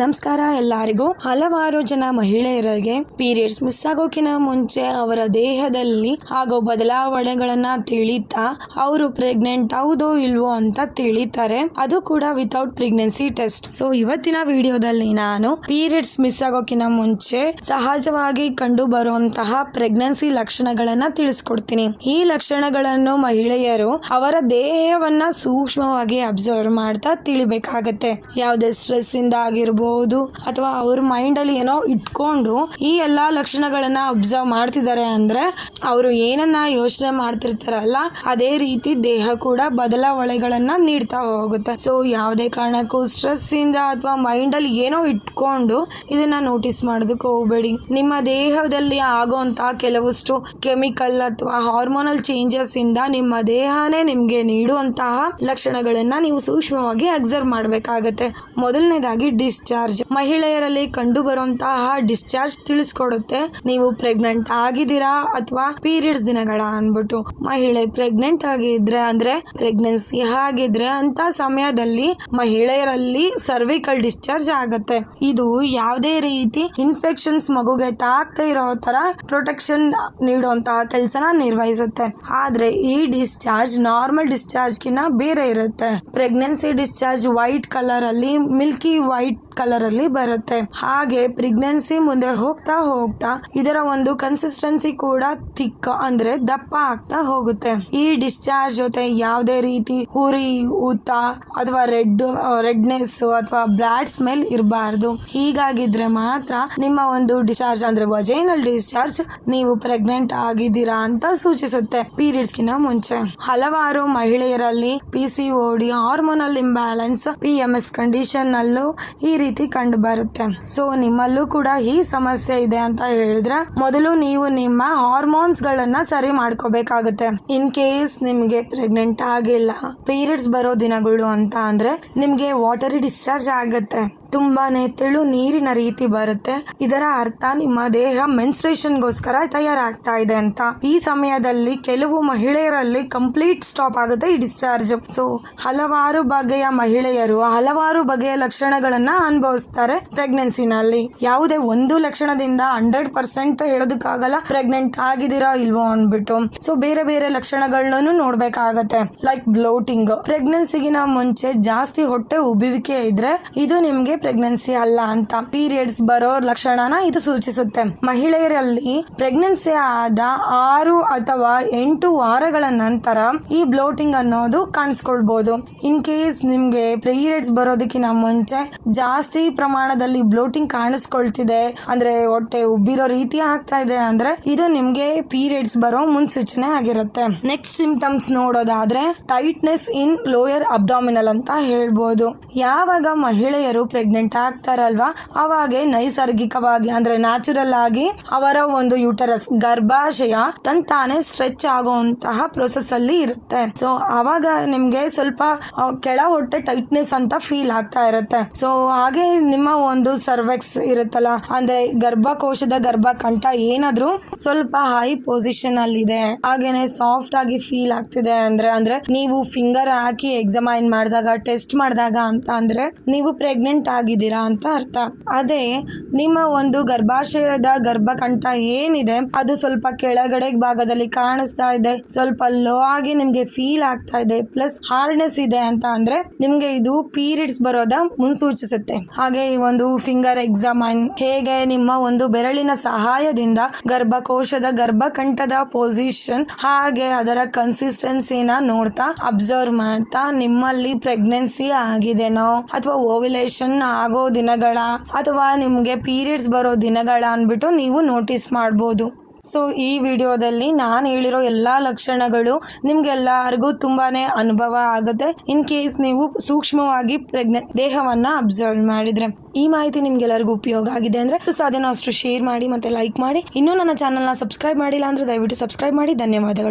ನಮಸ್ಕಾರ ಎಲ್ಲರಿಗೂ. ಹಲವಾರು ಜನ ಮಹಿಳೆಯರಿಗೆ ಪೀರಿಯಡ್ಸ್ ಮಿಸ್ ಆಗೋಕಿನ ಮುಂಚೆ ಅವರ ದೇಹದಲ್ಲಿ ಆಗೋ ಬದಲಾವಣೆಗಳನ್ನ ತಿಳಿತಾ ಅವರು ಪ್ರೆಗ್ನೆಂಟ್ ಹೌದೋ ಇಲ್ವೋ ಅಂತ ತಿಳಿತಾರೆ. ಅದು ಕೂಡ ವಿತೌಟ್ ಪ್ರೆಗ್ನೆನ್ಸಿ ಟೆಸ್ಟ್ ಸೊ ಇವತ್ತಿನ ವಿಡಿಯೋದಲ್ಲಿ ನಾನು ಪೀರಿಯಡ್ಸ್ ಮಿಸ್ ಆಗೋಕಿನ ಮುಂಚೆ ಸಹಜವಾಗಿ ಕಂಡು ಬರುವಂತಹ ಪ್ರೆಗ್ನೆನ್ಸಿ ಲಕ್ಷಣಗಳನ್ನ ತಿಳಿಸ್ಕೊಡ್ತೀನಿ. ಈ ಲಕ್ಷಣಗಳನ್ನು ಮಹಿಳೆಯರು ಅವರ ದೇಹವನ್ನ ಸೂಕ್ಷ್ಮವಾಗಿ ಅಬ್ಸರ್ವ್ ಮಾಡ್ತಾ ತಿಳಿಬೇಕಾಗತ್ತೆ. ಯಾವುದೇ ಸ್ಟ್ರೆಸ್ ಇಂದ ಆಗಿರ್ಬೋದು ಅಥವಾ ಅವ್ರ ಮೈಂಡ್ ಅಲ್ಲಿ ಏನೋ ಇಟ್ಕೊಂಡು ಈ ಎಲ್ಲಾ ಲಕ್ಷಣಗಳನ್ನ ಅಬ್ಸರ್ವ್ ಮಾಡ್ತಿದ್ದಾರೆ ಅಂದ್ರೆ ಅವರು ಏನನ್ನ ಯೋಚನೆ ಮಾಡ್ತಿರ್ತಾರಲ್ಲ, ಅದೇ ರೀತಿ ದೇಹ ಕೂಡ ಬದಲಾವಣೆಗಳನ್ನ ನೀಡ್ತಾ ಹೋಗುತ್ತೆ. ಸೊ ಯಾವುದೇ ಕಾರಣಕ್ಕೂ ಸ್ಟ್ರೆಸ್ ಇಂದ ಅಥವಾ ಮೈಂಡ್ ಅಲ್ಲಿ ಏನೋ ಇಟ್ಕೊಂಡು ಇದನ್ನ ನೋಟಿಸ್ ಮಾಡೋದಕ್ಕೆ ಹೋಗಬೇಡಿ. ನಿಮ್ಮ ದೇಹದಲ್ಲಿ ಆಗುವಂತಹ ಕೆಲವಷ್ಟು ಕೆಮಿಕಲ್ ಅಥವಾ ಹಾರ್ಮೋನಲ್ ಚೇಂಜಸ್ ಇಂದ ನಿಮ್ಮ ದೇಹನೇ ನಿಮ್ಗೆ ನೀಡುವಂತಹ ಲಕ್ಷಣಗಳನ್ನ ನೀವು ಸೂಕ್ಷ್ಮವಾಗಿ ಅಬ್ಸರ್ವ್ ಮಾಡಬೇಕಾಗತ್ತೆ. ಮೊದಲನೇದಾಗಿ ಡಿಸ್ಚಾರ್ಜ್ ಮಹಿಳೆಯರಲ್ಲಿ ಕಂಡು ಬರುವಂತಹ ಡಿಸ್ಚಾರ್ಜ್ ತಿಳಿಸ್ಕೊಡುತ್ತೆ. ನೀವು ಪ್ರೆಗ್ನೆಂಟ್ ಆಗಿದ್ದೀರಾ ಅಥವಾ ಪೀರಿಯಡ್ಸ್ ದಿನಗಳ ಅನ್ಬಿಟ್ಟು ಮಹಿಳೆ ಪ್ರೆಗ್ನೆಂಟ್ ಆಗಿದ್ರೆ ಅಂದ್ರೆ ಪ್ರೆಗ್ನೆನ್ಸಿ ಆಗಿದ್ರೆ ಅಂತ ಸಮಯದಲ್ಲಿ ಮಹಿಳೆಯರಲ್ಲಿ ಸರ್ವಿಕಲ್ ಡಿಸ್ಚಾರ್ಜ್ ಆಗತ್ತೆ. ಇದು ಯಾವುದೇ ರೀತಿ ಇನ್ಫೆಕ್ಷನ್ಸ್ ಮಗುಗೆ ತಾಕ್ತಾ ಇರೋ ತರ ಪ್ರೊಟೆಕ್ಷನ್ ನೀಡುವಂತಹ ಕೆಲಸನ ನಿರ್ವಹಿಸುತ್ತೆ. ಆದ್ರೆ ಈ ಡಿಸ್ಚಾರ್ಜ್ ನಾರ್ಮಲ್ ಡಿಸ್ಚಾರ್ಜ್ ಕಿನ್ನ ಬೇರೆ ಇರುತ್ತೆ. ಪ್ರೆಗ್ನೆನ್ಸಿ ಡಿಸ್ಚಾರ್ಜ್ ವೈಟ್ ಕಲರ್ ಅಲ್ಲಿ ಮಿಲ್ಕಿ ವೈಟ್ ಕಲರ್ ಅಲ್ಲಿ ಬರುತ್ತೆ. ಹಾಗೆ ಪ್ರೆಗ್ನೆನ್ಸಿ ಮುಂದೆ ಹೋಗ್ತಾ ಹೋಗ್ತಾ ಇದರ ಒಂದು ಕನ್ಸಿಸ್ಟೆನ್ಸಿ ಕೂಡ ತಿಕ್ಕ ಅಂದ್ರೆ ದಪ್ಪ ಆಗ್ತಾ ಹೋಗುತ್ತೆ. ಈ ಡಿಸ್ಚಾರ್ಜ್ ಜೊತೆ ಯಾವುದೇ ರೀತಿ ಹುರಿ ಊತ ಅಥವಾ ರೆಡ್ ರೆಡ್ನೆಸ್ ಅಥವಾ ಬ್ಲಾಡ್ ಸ್ಮೆಲ್ ಇರಬಾರ್ದು. ಹೀಗಾಗಿದ್ರೆ ಮಾತ್ರ ನಿಮ್ಮ ಒಂದು ಡಿಸ್ಚಾರ್ಜ್ ಅಂದ್ರೆ ವಜೈನಲ್ ಡಿಸ್ಚಾರ್ಜ್ ನೀವು ಪ್ರೆಗ್ನೆಂಟ್ ಆಗಿದ್ದೀರಾ ಅಂತ ಸೂಚಿಸುತ್ತೆ ಪೀರಿಯಡ್ಸ್ ಗಿನ ಮುಂಚೆ. ಹಲವಾರು ಮಹಿಳೆಯರಲ್ಲಿ P C O D hormonal imbalance P M S condition ನಲ್ಲೂ ಈ ರೀತಿ ಕಂಡು ಬರುತ್ತೆ. ಸೊ ನಿಮ್ಮಲ್ಲೂ ಕೂಡ ಈ ಸಮಸ್ಯೆ ಇದೆ ಅಂತ ಹೇಳಿದ್ರೆ ಮೊದಲು ನೀವು ನಿಮ್ಮ ಹಾರ್ಮೋನ್ಸ್ ಗಳನ್ನ ಸರಿ ಮಾಡ್ಕೋಬೇಕಾಗುತ್ತೆ. ಇನ್ ಕೇಸ್ ನಿಮ್ಗೆ ಪ್ರೆಗ್ನೆಂಟ್ ಆಗಿಲ್ಲ ಪೀರಿಯಡ್ಸ್ ಬರೋ ದಿನಗಳು ಅಂತ ಅಂದ್ರೆ ನಿಮ್ಗೆ ವಾಟರಿ ಡಿಸ್ಚಾರ್ಜ್ ಆಗುತ್ತೆ. ತುಂಬಾನೇ ತೆಳು ನೀರಿನ ರೀತಿ ಬರುತ್ತೆ. ಇದರ ಅರ್ಥ ನಿಮ್ಮ ದೇಹ ಮೆನ್ಸ್ಟ್ರೇಷನ್ಗೋಸ್ಕರ ತಯಾರಾಗ್ತಾ ಇದೆ ಅಂತ. ಈ ಸಮಯದಲ್ಲಿ ಕೆಲವು ಮಹಿಳೆಯರಲ್ಲಿ ಕಂಪ್ಲೀಟ್ ಸ್ಟಾಪ್ ಆಗುತ್ತೆ ಈ ಡಿಸ್ಚಾರ್ಜ್ ಸೊ ಹಲವಾರು ಬಗೆಯ ಮಹಿಳೆಯರು ಹಲವಾರು ಬಗೆಯ ಲಕ್ಷಣಗಳನ್ನ ಅನುಭವಿಸ್ತಾರೆ ಪ್ರೆಗ್ನೆನ್ಸಿನಲ್ಲಿ. ಯಾವುದೇ ಒಂದು ಲಕ್ಷಣದಿಂದ ಹಂಡ್ರೆಡ್ ಪರ್ಸೆಂಟ್ ಹೇಳೋದಕ್ಕಾಗಲ್ಲ, ಪ್ರೆಗ್ನೆಂಟ್ ಆಗಿದ್ದೀರಾ ಇಲ್ವೋ ಅನ್ಬಿಟ್ಟು ಸೊ ಬೇರೆ ಬೇರೆ ಲಕ್ಷಣಗಳನ್ನು ನೋಡ್ಬೇಕಾಗತ್ತೆ. ಲೈಕ್ ಬ್ಲೋಟಿಂಗ್ ಪ್ರೆಗ್ನೆನ್ಸಿಗಿನ ಮುಂಚೆ ಜಾಸ್ತಿ ಹೊಟ್ಟೆ ಉಬ್ಬುವಿಕೆ ಇದ್ರೆ ಇದು ನಿಮ್ಗೆ ಪ್ರೆಗ್ನೆನ್ಸಿ ಅಲ್ಲ ಅಂತ. ಪೀರಿಯಡ್ಸ್ ಬರೋ ಲಕ್ಷಣನ ಇದು ಸೂಚಿಸುತ್ತೆ. ಮಹಿಳೆಯರಲ್ಲಿ ಪ್ರೆಗ್ನೆನ್ಸಿ ಆದ ಆರು ಅಥವಾ ಎಂಟು ವಾರಗಳ ನಂತರ ಈ ಬ್ಲೋಟಿಂಗ್ ಅನ್ನೋದು ಕಾಣಿಸ್ಕೊಳ್ಬಹುದು ಇನ್ ಕೇಸ್ ನಿಮ್ಗೆ ಪೀರಿಯಡ್ಸ್ ಬರೋದಕ್ಕಿಂತ ಮುಂಚೆ ಜಾಸ್ತಿ ಪ್ರಮಾಣದಲ್ಲಿ ಬ್ಲೋಟಿಂಗ್ ಕಾಣಿಸ್ಕೊಳ್ತಿದೆ. ಅಂದ್ರೆ ಹೊಟ್ಟೆ ಉಬ್ಬಿರೋ ರೀತಿ ಆಗ್ತಾ ಇದೆ ಅಂದ್ರೆ ಇದು ನಿಮ್ಗೆ ಪೀರಿಯಡ್ಸ್ ಬರೋ ಮುನ್ಸೂಚನೆ ಆಗಿರುತ್ತೆ. ನೆಕ್ಸ್ಟ್ ಸಿಂಪ್ಟಮ್ಸ್ ನೋಡೋದಾದ್ರೆ ಟೈಟ್ನೆಸ್ ಇನ್ ಲೋಯರ್ ಅಬ್ಡಾಮಿನಲ್ ಅಂತ ಹೇಳ್ಬೋದು. ಯಾವಾಗ ಮಹಿಳೆಯರು ಪ್ರೆಗ್ನೆಂಟ್ ಆಗ್ತಾರಲ್ವಾ? ಅವಾಗೆ ನೈಸರ್ಗಿಕವಾಗಿ ಅಂದ್ರೆ ನ್ಯಾಚುರಲ್ ಆಗಿ ಅವರ ಒಂದು ಯೂಟರಸ್ ಗರ್ಭಾಶಯ ತಂತಾನೆ ಸ್ಟ್ರೆಚ್ ಆಗುವಂತಹ ಪ್ರೊಸೆಸ್ ಅಲ್ಲಿ ಇರುತ್ತೆ. ಸೊ ಅವಾಗ ನಿಮ್ಗೆ ಸ್ವಲ್ಪ ಕೆಳ ಹೊಟ್ಟೆ ಟೈಟ್ನೆಸ್ ಅಂತ ಫೀಲ್ ಆಗ್ತಾ ಇರುತ್ತೆ. ಸೊ ಹಾಗೆ ನಿಮ್ಮ ಒಂದು ಸರ್ವೆಕ್ಸ್ ಇರುತ್ತಲ್ಲ, ಅಂದ್ರೆ ಗರ್ಭಕೋಶದ ಗರ್ಭಕಂಠ ಏನಾದ್ರೂ ಸ್ವಲ್ಪ ಹೈ ಪೊಸಿಷನ್ ಅಲ್ಲಿ ಇದೆ ಹಾಗೇನೆ ಸಾಫ್ಟ್ ಆಗಿ ಫೀಲ್ ಆಗ್ತಿದೆ ಅಂದ್ರೆ ಅಂದ್ರೆ ನೀವು ಫಿಂಗರ್ ಹಾಕಿ ಎಕ್ಸಾಮೈನ್ ಮಾಡಿದಾಗ ಟೆಸ್ಟ್ ಮಾಡಿದಾಗ ಅಂತ ಅಂದ್ರೆ ನೀವು ಪ್ರೆಗ್ನೆಂಟ್ ಆಗಿದ್ದೀರಾ ಅಂತ ಅರ್ಥ. ಅದೇ ನಿಮ್ಮ ಒಂದು ಗರ್ಭಾಶಯದ ಗರ್ಭಕಂಠ ಏನಿದೆ, ಅದು ಸ್ವಲ್ಪ ಕೆಳಗಡೆ ಭಾಗದಲ್ಲಿ ಕಾಣಿಸ್ತಾ ಇದೆ, ಸ್ವಲ್ಪ ಲೋ ಆಗಿ ನಿಮ್ಗೆ ಫೀಲ್ ಆಗ್ತಾ ಇದೆ ಪ್ಲಸ್ ಹಾರ್ಡ್ನೆಸ್ ಇದೆ ಅಂತ ಅಂದ್ರೆ ನಿಮ್ಗೆ ಇದು ಪೀರಿಯಡ್ಸ್ ಬರೋದ ಮುನ್ಸೂಚಿಸುತ್ತೆ. ಹಾಗೆ ಈ ಒಂದು ಫಿಂಗರ್ ಎಕ್ಸಾಮ್ ಹೇಗೆ ನಿಮ್ಮ ಒಂದು ಬೆರಳಿನ ಸಹಾಯದಿಂದ ಗರ್ಭಕೋಶದ ಗರ್ಭಕಂಠದ ಪೊಸಿಷನ್ ಹಾಗೆ ಅದರ ಕನ್ಸಿಸ್ಟೆನ್ಸಿನ ನೋಡ್ತಾ ಅಬ್ಸರ್ವ್ ಮಾಡ್ತಾ ನಿಮ್ಮಲ್ಲಿ ಪ್ರೆಗ್ನೆನ್ಸಿ ಆಗಿದೆನೋ ಅಥವಾ ಓವಿಲೇಷನ್ ಆಗೋ ದಿನಗಳ ಅಥವಾ ನಿಮ್ಗೆ ಪೀರಿಯಡ್ಸ್ ಬರೋ ದಿನಗಳ ಅನ್ಬಿಟ್ಟು ನೀವು ನೋಟಿಸ್ ಮಾಡ್ಬೋದು. ಸೊ ಈ ವಿಡಿಯೋದಲ್ಲಿ ನಾನು ಹೇಳಿರೋ ಎಲ್ಲ ಲಕ್ಷಣಗಳು ನಿಮ್ಗೆಲ್ಲರಿಗೂ ತುಂಬಾನೇ ಅನುಭವ ಆಗುತ್ತೆ. ಇನ್ ಕೇಸ್ ನೀವು ಸೂಕ್ಷ್ಮವಾಗಿ ಪ್ರೆಗ್ನೆ ದೇಹವನ್ನ ಅಬ್ಸರ್ವ್ ಮಾಡಿದ್ರೆ. ಈ ಮಾಹಿತಿ ನಿಮ್ಗೆಲ್ಲರಿಗೂ ಉಪಯೋಗ ಆಗಿದೆ ಅಂದ್ರೆ ಸಾಧ್ಯನೋ ಅಷ್ಟು ಶೇರ್ ಮಾಡಿ ಮತ್ತೆ ಲೈಕ್ ಮಾಡಿ. ಇನ್ನೂ ನನ್ನ ಚಾನಲ್ನ ಸಬ್ಸ್ಕ್ರೈಬ್ ಮಾಡಿಲ್ಲ ಅಂದ್ರೆ ದಯವಿಟ್ಟು ಸಬ್ಸ್ಕ್ರೈಬ್ ಮಾಡಿ. ಧನ್ಯವಾದಗಳು.